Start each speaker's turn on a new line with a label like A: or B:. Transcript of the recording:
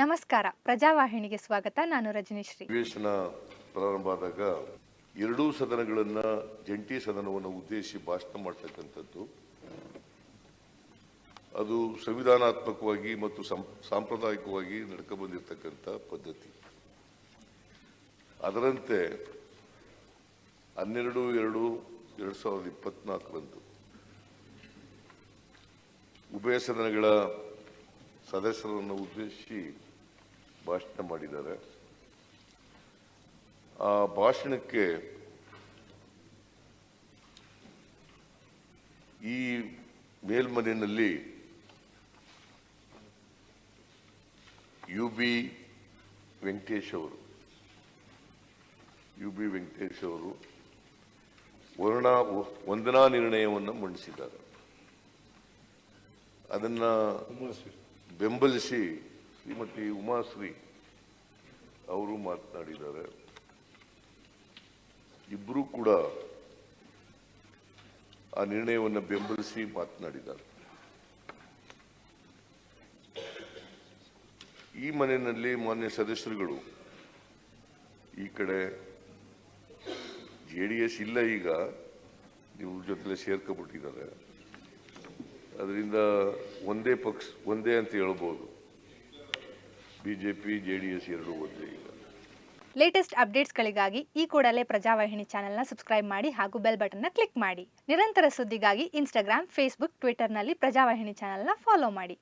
A: ನಮಸ್ಕಾರ. ಪ್ರಜಾವಾಹಿನಿಗೆ ಸ್ವಾಗತ. ನಾನು ರಜನೀಶ್ರೀ.
B: ಅಧಿವೇಶನ ಪ್ರಾರಂಭ ಆದಾಗ ಎರಡೂ ಸದನಗಳನ್ನ ಜಂಟಿ ಸದನವನ್ನು ಉದ್ದೇಶಿಸಿ ಭಾಷಣ ಮಾಡ್ತಕ್ಕಂಥದ್ದು. ಅದು ಸಂವಿಧಾನಾತ್ಮಕವಾಗಿ ಮತ್ತು ಸಾಂಪ್ರದಾಯಿಕವಾಗಿ ನಡ್ಕೊ ಬಂದಿರತಕ್ಕಂಥ ಪದ್ಧತಿ. ಅದರಂತೆ ಹನ್ನೆರಡು, ಎರಡು, ಎರಡ್ ಸಾವಿರದ ಇಪ್ಪತ್ನಾಲ್ಕರಂದು ಉಭಯ ಸದನಗಳ ಸದಸ್ಯರನ್ನು ಉದ್ದೇಶಿಸಿ ಭಾಷಣ ಮಾಡಿದ್ದಾರೆ. ಆ ಭಾಷಣಕ್ಕೆ ಈ ಮೇಲ್ಮನೆಯಲ್ಲಿ ಯು ಬಿ ವೆಂಕಟೇಶ್ ಅವರು ಯು ಬಿ ವೆಂಕಟೇಶ್ ಅವರು ವರ್ಣ ವಂದನಾ ನಿರ್ಣಯವನ್ನು ಮಂಡಿಸಿದ್ದಾರೆ. ಅದನ್ನ ಬೆಂಬಲಿಸಿ ಶ್ರೀಮತಿ ಉಮಾಶ್ರೀ ಅವರು ಮಾತನಾಡಿದ್ದಾರೆ. ಇಬ್ಬರು ಕೂಡ ಆ ನಿರ್ಣಯವನ್ನು ಬೆಂಬಲಿಸಿ ಮಾತನಾಡಿದ್ದಾರೆ. ಈ ಮನೆಯಲ್ಲಿ ಮಾನ್ಯ ಸದಸ್ಯರುಗಳು ಈ ಕಡೆ ಜೆ ಡಿ ಎಸ್ ಇಲ್ಲ ಈಗ, ನೀವು ಜೊತೆಲೆ ಸೇರ್ಕೊಬಿಟ್ಟಿದ್ದಾರೆ. ಅದರಿಂದ ಒಂದೇ ಪಕ್ಷ, ಒಂದೇ ಅಂತ ಹೇಳ್ಬೋದು. ಬಿಜೆಪಿ ಜೆ ಡಿ ಎಸ್ ಎರಡು ಒಂದೇ ಈಗ.
A: ಲೇಟೆಸ್ಟ್ ಅಪ್ಡೇಟ್ಸ್ಗಳಿಗಾಗಿ ಈ ಕೂಡಲೇ ಪ್ರಜಾವಾಹಿನಿ ಚಾನೆಲ್ನ ಸಬ್ಸ್ಕ್ರೈಬ್ ಮಾಡಿ ಹಾಗೂ ಬೆಲ್ ಬಟನ್ನ ಕ್ಲಿಕ್ ಮಾಡಿ. ನಿರಂತರ ಸುದ್ದಿಗಾಗಿ ಇನ್ಸ್ಟಾಗ್ರಾಮ್ ಫೇಸ್ಬುಕ್ ಟ್ವಿಟರ್ನಲ್ಲಿ ಪ್ರಜಾವಾಹಿನಿ ಚಾನೆಲ್ನ ಫಾಲೋ ಮಾಡಿ.